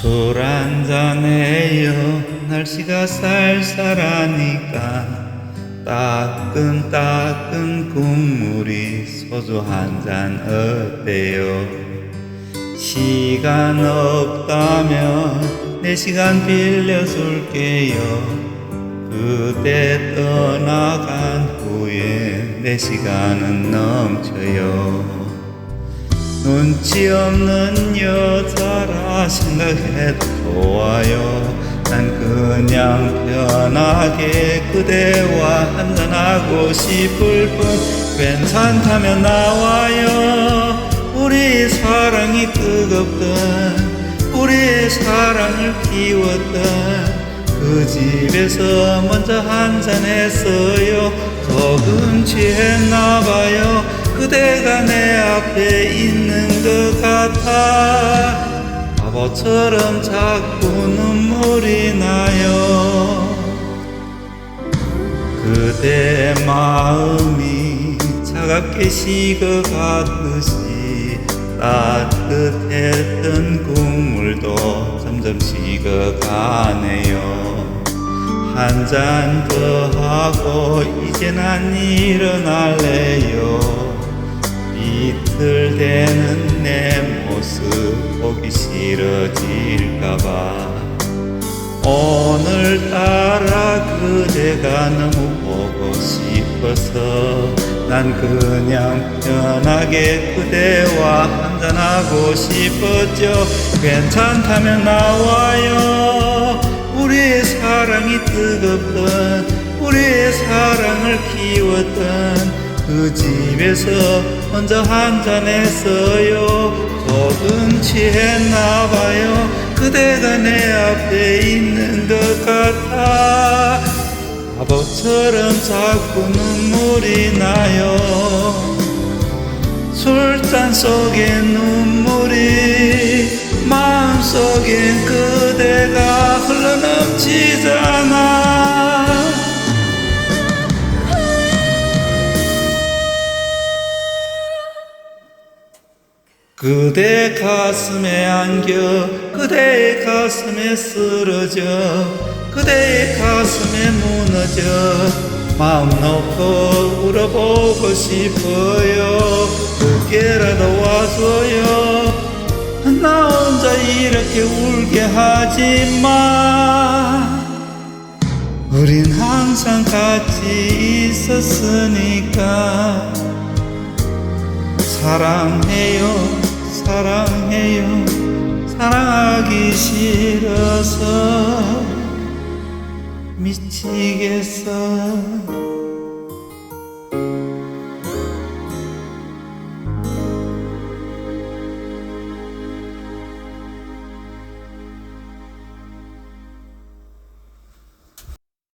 술 한잔해요. 날씨가 쌀쌀하니까 따끈따끈 국물이 소주 한 잔 어때요? 시간 없다면 내 시간 빌려줄게요. 그대 떠나간 후에 내 시간은 넘쳐요 눈치 없는 여자라 생각해도 좋아요. 난 그냥 편하게 그대와 한잔하고 싶을 뿐 괜찮다면 나와요. 우리 사랑이 뜨겁던 우리의 사랑을 키웠던 그 집에서 먼저 한잔 했어요. 조금 취했나봐요 그대가 내 앞에 있는 것 같아. 바보처럼 자꾸 눈물이 나요. 그대 마음이 차갑게 식어가듯이 따뜻했던 국물도 점점 식어가네요. 한 잔 더 하고 이제 난 일어날래요 이틀 되는 내 모습 보기 싫어질까봐. 오늘따라 그대가 너무 보고 싶어서 난 그냥 편하게 그대와 한잔하고 싶었죠. 괜찮다면 나와요. 우리의 사랑이 뜨겁던 우리의 사랑을 키웠던 그 집에서 먼저 한잔했어요. 조금 취했나봐요. 그대가 내 앞에 있는 것 같아. 바보처럼 자꾸 눈물이 나요. 술잔 속에 눈물이 그대 가슴에 안겨 그대의 가슴에 쓰러져 그대의 가슴에 무너져 마음 놓고 울어보고 싶어요. 그게라도 와줘요. 나 혼자 이렇게 울게 하지마. 우린 항상 같이 있었으니까 사랑해요 사랑해요. 사랑하기 싫어서 미치겠어